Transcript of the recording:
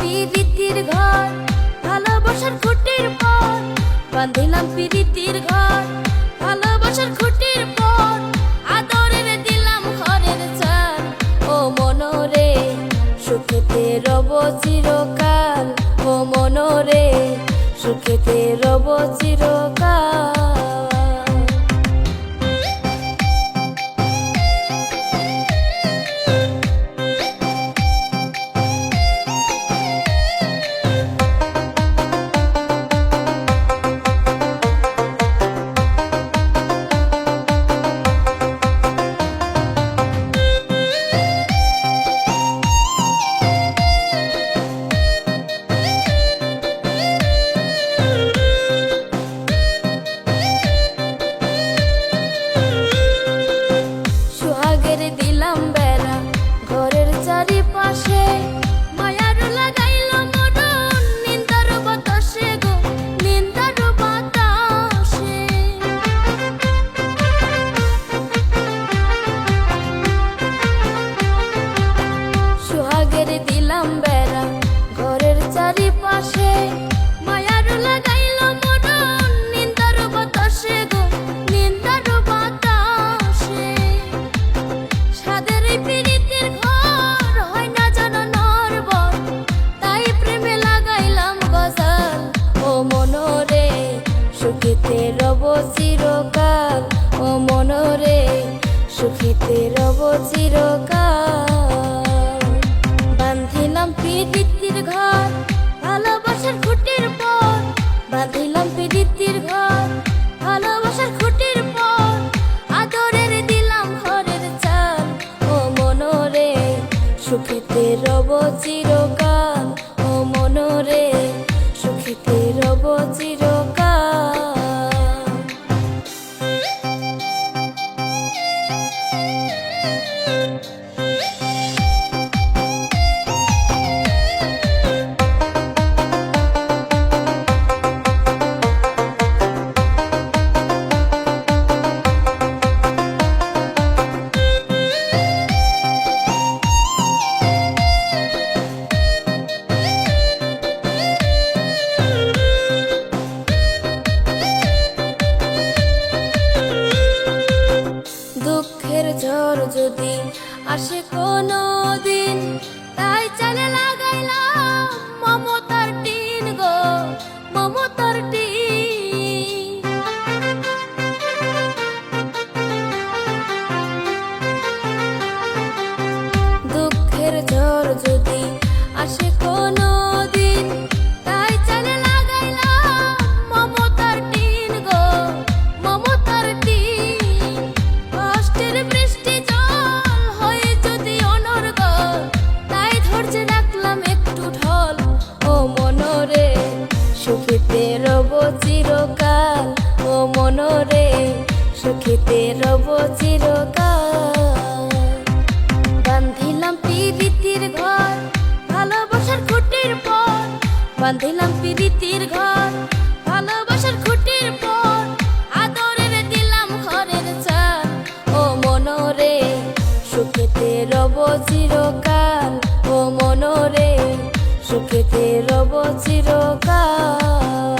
পিরিতির ঘর, ভালোবাসার খুঁটির পর, বান্ধিলাম পিরিতির ঘর, ভালোবাসার খুঁটির পর, আদরের দিলাম ঘরের চাল। ও মনরে, সুখেতে রব চিরকাল। ও মনরে, সুখেতে রব চিরকাল। চিরকাল, ও মনরে সুখিতে রব চিরকাল। বান্ধিলাম পীড়িতির ঘর, ভালোবাসার খুঁটির পর। বাঁধিলাম পীড়িতির ঘর, ভালোবাসার খুঁটির পর। আদরের দিলাম ঘরের চাল, ও মনরে সুখেতে রব চিরকাল, ও মনরে Bye. যদি আসে কোনো দিন তাই চালে লাগাইলাম মমতার টিন গো মমতার টিন সুখিতে রব চিরকাল, ও মনরে সুখিতে রব চিরকাল। বান্ধিলাম পিরিতির ঘর, ভালোবাসার খুঁটির পর। বান্ধিলাম পিরিতির ঘর, ভালোবাসার খুঁটির পর। আদরের দিলাম ঘরের চাল, ও মনরে সুখেতে রব চিরকাল। সুখেতে রব চিরকাল